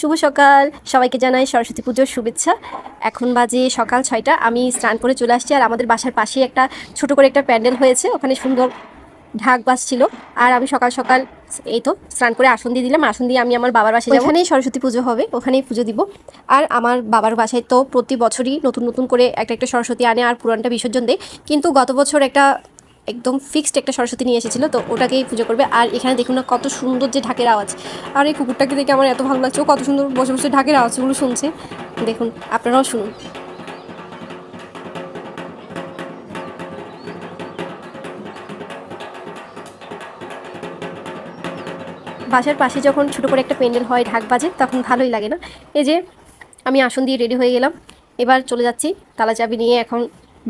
শুভ সকাল। সবাইকে জানাই সরস্বতী পুজোর শুভেচ্ছা। এখন বাজে সকাল ছয়টা। আমি স্নান করে চলে আসছি আর আমাদের বাসার পাশেই একটা ছোট করে একটা প্যান্ডেল হয়েছে। ওখানে সুন্দর ঢাক বাজছিল। আর আমি সকাল সকাল এই তো স্নান করে আসন দিয়ে দিলাম। আসন দিয়ে আমি আমার বাবার বাসায় ওখানেই সরস্বতী পুজো হবে। ওখানেই পুজো দিব। আর আমার বাবার বাসায় তো প্রতি বছরই নতুন নতুন করে একটা একটা সরস্বতী আনে আর পুরানটা বিসর্জন দেয়। কিন্তু গত বছর একটা একদম ফিক্সড একটা সরস্বতী নিয়ে এসেছিল, তো ওটাকেই পুজো করবে। আর এখানে দেখুন না, কত সুন্দর যে ঢাকের আওয়াজ। আর এই কুকুরটাকে দেখে আমার এত ভালো লাগছে, ও কত সুন্দর বসে বসে ঢাকের আওয়াজগুলো শুনছে। দেখুন, আপনারাও শুনুন। বাসার পাশে যখন ছোটো করে একটা প্যান্ডেল হয়, ঢাক বাজে, তখন ভালোই লাগে না। এই যে, আমি আসন দিয়ে রেডি হয়ে গেলাম। এবার চলে যাচ্ছি, তালা চাবি নিয়ে এখন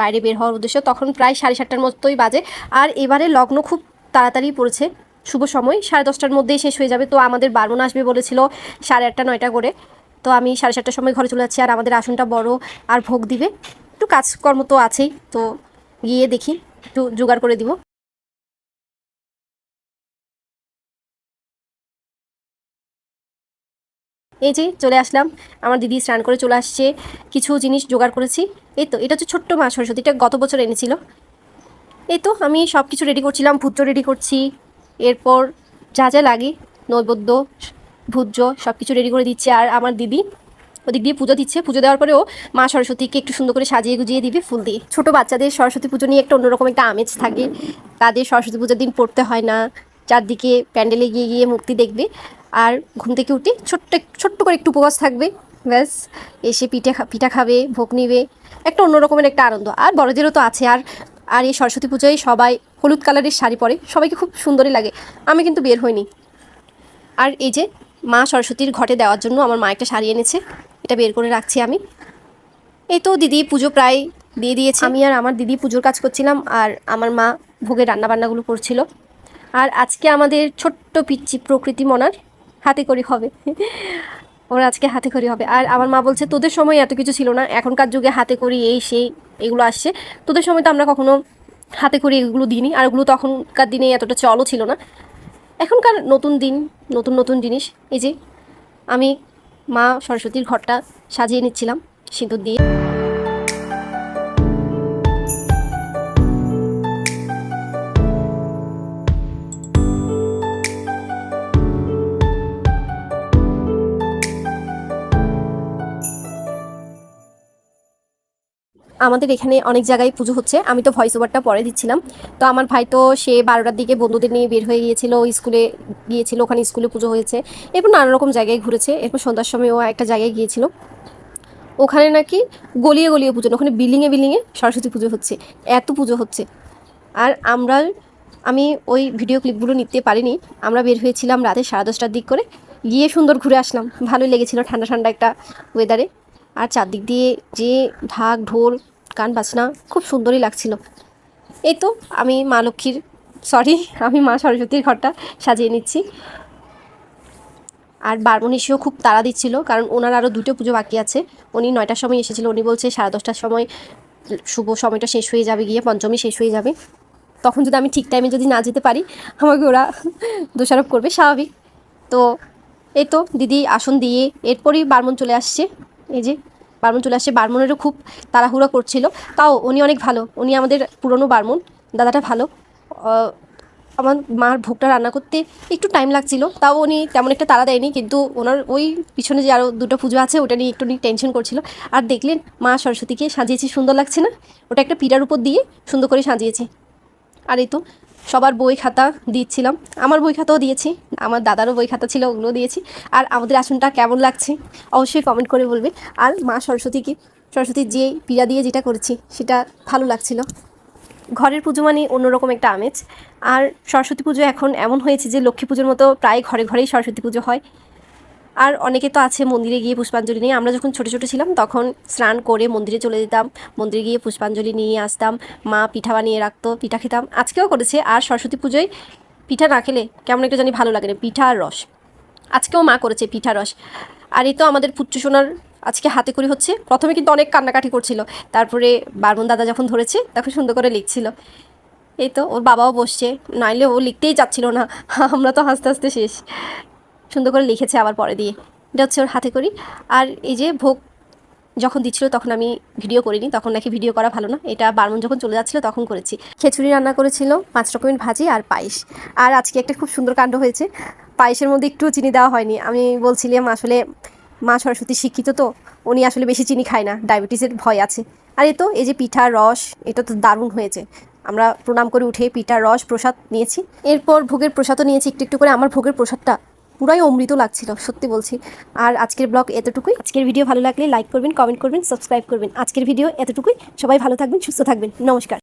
বাইরে বের হওয়ার উদ্দেশ্য, তখন প্রায় সাড়ে সাতটার মতোই বাজে। আর এবারে লগ্ন খুব তাড়াতাড়ি পড়েছে। শুভ সময়, সাড়ে দশটার মধ্যেই শেষ হয়ে যাবে। তো আমাদের বারমন আসবে বলেছিল সাড়ে আটটা, নয়টা করে। তো আমি সাড়ে সাতটার সময় ঘরে চলে যাচ্ছি, আর আমাদের আসনটা বড় আর ভোগ দিবে। একটু কাজকর্ম তো আছেই, তো গিয়ে দেখি, একটু জোগাড় করে দিব। এই যে চলে আসলাম, আমার দিদি স্নান করে চলে আসছে, কিছু জিনিস জোগাড় করেছি। এই তো, এটা হচ্ছে ছোট্ট মা সরস্বতী, এটা গত বছর এনেছিল। এই তো, আমি সব কিছু রেডি করছিলাম ভুজ্য রেডি করছি। এরপর যা যা লাগে, নৈবেদ্য, ভুজ্য সব কিছু রেডি করে দিচ্ছে। আর আমার দিদি, ওদিক দিয়ে পুজো দিচ্ছে। পুজো দেওয়ার পরেও মা সরস্বতীকে একটু সুন্দর করে সাজিয়ে গুজিয়ে দিবে ফুল দিয়ে। ছোটো বাচ্চাদের সরস্বতী পুজো নিয়ে একটা অন্যরকম একটা আমেজ থাকে। তাদের সরস্বতী পুজোর দিন পড়তে হয় না। চারদিকে প্যান্ডেলে গিয়ে গিয়ে মুক্তি দেখবে। আর ঘুম থেকে উঠে ছোট্ট ছোট্ট করে একটু উপবাস থাকবে। ব্যাস, এসে পিঠে পিঠা খাবে, ভোগ নিবে। একটা অন্য রকমের একটা আনন্দ। আর বড়দেরও তো আছে। আর আর এই সরস্বতী পুজোয় সবাই হলুদ কালারের শাড়ি পরে। সবাইকে খুব সুন্দরই লাগে। আমি কিন্তু বের হইনি। আর এই যে মা সরস্বতীর ঘটে দেওয়ার জন্য আমার মা একটা শাড়ি এনেছে। এটা বের করে রাখছি আমি। এই তো দিদি পুজো প্রায় দিয়ে দিয়েছে। আমি আর আমার দিদি পুজোর কাজ করছিলাম। আর আমার মা ভোগের রান্নাবান্নাগুলো করছিল। আর আজকে আমাদের ছোট্ট পিচ্ছি প্রকৃতি মনার হাতে করি হবে। ওর আজকে হাতে করি হবে। আর আমার মা বলছে, তোদের সময় এত কিছু ছিল না। এখনকার যুগে হাতে করি এই সেই এগুলো আসছে। তোদের সময় তো আমরা কখনো হাতে করি এগুলো দিইনি। আর ওগুলো তখনকার দিনে এতটা চলও ছিল না। এখনকার নতুন দিন, নতুন নতুন জিনিস। এই যে, আমি মা সরস্বতীর ঘরটা সাজিয়ে নিচ্ছিলাম সিঁদুর দিয়ে। আমাদের এখানে অনেক জায়গায় পুজো হচ্ছে। আমি তো ভয়েস ওভারটা পরে দিচ্ছিলাম। তো আমার ভাই তো সে বারোটার দিকে বন্ধুদের নিয়ে বের হয়ে গিয়েছিল, স্কুলে গিয়েছিল, ওখানে স্কুলে পুজো হয়েছে। এরপর নানা রকম জায়গায় ঘুরেছে। এরপর সন্ধ্যার সময় ও একটা জায়গায় গিয়েছিল। ওখানে নাকি গলিয়ে গলিয়ে পুজো ওখানে বিল্ডিংয়ে বিল্ডিংয়ে সরস্বতী পুজো হচ্ছে। এত পুজো হচ্ছে। আর আমরা, আমি ওই ভিডিও ক্লিপগুলো নিতে পারিনি। আমরা বের হয়েছিলাম রাতে সাড়ে দশটার দিক করে। গিয়ে সুন্দর ঘুরে আসলাম। ভালোই লেগেছিল ঠান্ডা ঠান্ডা একটা ওয়েদারে আর চারদিক দিয়ে যে ঢাক, ঢোল, গান, বাজনা খুব সুন্দরই লাগছিল। এই তো আমি মা লক্ষ্মীর সরি আমি মা সরস্বতীর ঘরটা সাজিয়ে নিচ্ছি। আর বারমন এসেও খুব তাড়া দিচ্ছিল, কারণ ওনার আরও দুটো পুজো বাকি আছে। উনি নয়টার সময় এসেছিল, উনি বলছে সাড়ে দশটার সময় শুভ সময়টা শেষ হয়ে যাবে, গিয়ে পঞ্চমী শেষ হয়ে যাবে। তখন যদি আমি ঠিক টাইমে যদি না যেতে পারি, আমাকে ওরা দোষারোপ করবে, স্বাভাবিক। তো এই তো দিদি আসন দিয়ে এরপরই বারমন চলে আসছে। এই যে বারমন চলে আসছে বার্মনেরও খুব তাড়াহুড়ো করছিল। তাও উনি অনেক ভালো। উনি আমাদের পুরনো বার্মন। দাদাটা ভালো। আমার মার ভোগটা রান্না করতে একটু টাইম লাগছিল। তাও উনি তেমন একটা তাড়া দেয়নি। কিন্তু ওনার ওই পিছনে যে আরও দুটো পুজো আছে, ওটা নিয়ে একটু টেনশন করছিল। আর দেখলেন মা সরস্বতীকে সাজিয়েছি। সুন্দর লাগছে না? ওটা একটা পিঠার উপর দিয়ে সুন্দর করে সাজিয়েছে। আর এই তো সবার বই খাতা দিচ্ছিলাম। আমার বই খাতাও দিয়েছি, আমার দাদারও বই খাতা ছিল ওগুলো দিয়েছি। আর আমাদের আসনটা কেমন লাগছে অবশ্যই কমেন্ট করে বলবে আর মা সরস্বতীকে সরস্বতী যে পীড়া দিয়ে যেটা করেছি, সেটা ভালো লাগছিল। ঘরের পুজো মানে অন্যরকম একটা আমেজ। আর সরস্বতী পুজো এখন এমন হয়েছে যে লক্ষ্মী পুজোর মতো প্রায় ঘরে ঘরেই সরস্বতী পুজো হয়। আর অনেকে তো আছে মন্দিরে গিয়ে পুষ্পাঞ্জলি নিয়ে। আমরা যখন ছোটো ছোটো ছিলাম তখন স্নান করে মন্দিরে চলে যেতাম। মন্দিরে গিয়ে পুষ্পাঞ্জলি নিয়ে আসতাম। মা পিঠা বানিয়ে রাখতো, পিঠা খেতাম। আজকেও করেছে। আর সরস্বতী পুজোয় পিঠা না খেলে কেমন একটা জানি ভালো লাগে না। পিঠা আর রস। আজকেও মা করেছে পিঠা রস। আর এই তো আমাদের পুচ্চু সোনার আজকে হাতে করি হচ্ছে। প্রথমে কিন্তু অনেক কান্নাকাটি করছিল। তারপরে বারমন দাদা যখন ধরেছে তখন সুন্দর করে লিখছিল। এই তো ওর বাবাও বসছে। নাইলে ও লিখতেই চাচ্ছিল না। আমরা তো হাসতে হাসতে শেষ। সুন্দর করে লিখেছে আবার পরে দিয়ে। এটা হচ্ছে ওর হাতে করি। আর এই যে ভোগ যখন দিচ্ছিল তখন আমি ভিডিও করিনি, তখন নাকি ভিডিও করা ভালো না। এটা বারমন যখন চলে যাচ্ছিল তখন করেছি। খিচুড়ি রান্না করেছিল, পাঁচ রকমের ভাজি আর পায়েস। আর আজকে একটা খুব সুন্দর কাণ্ড হয়েছে। পায়েসের মধ্যে একটুও চিনি দেওয়া হয়নি। আমি বলছিলাম, আসলে মা সরস্বতী শিক্ষিত তো, উনি আসলে বেশি চিনি খায় না, ডায়াবেটিসের ভয় আছে। আর এ তো, এই যে পিঠা রস, এটা তো দারুণ হয়েছে। আমরা প্রণাম করে উঠে পিঠা রস প্রসাদ নিয়েছি। এরপর ভোগের প্রসাদও নিয়েছি, একটু একটু করে। আমার ভোগের প্রসাদটা পুরাই অমৃত লাগছিল, সত্যি বলছি। আর আজকের ব্লগ এতটুকুই। আজকের ভিডিও ভালো লাগলে লাইক করবেন কমেন্ট করবেন সাবস্ক্রাইব করবেন। আজকের ভিডিও এতটুকুই। সবাই ভালো থাকবেন, সুস্থ থাকবেন। নমস্কার।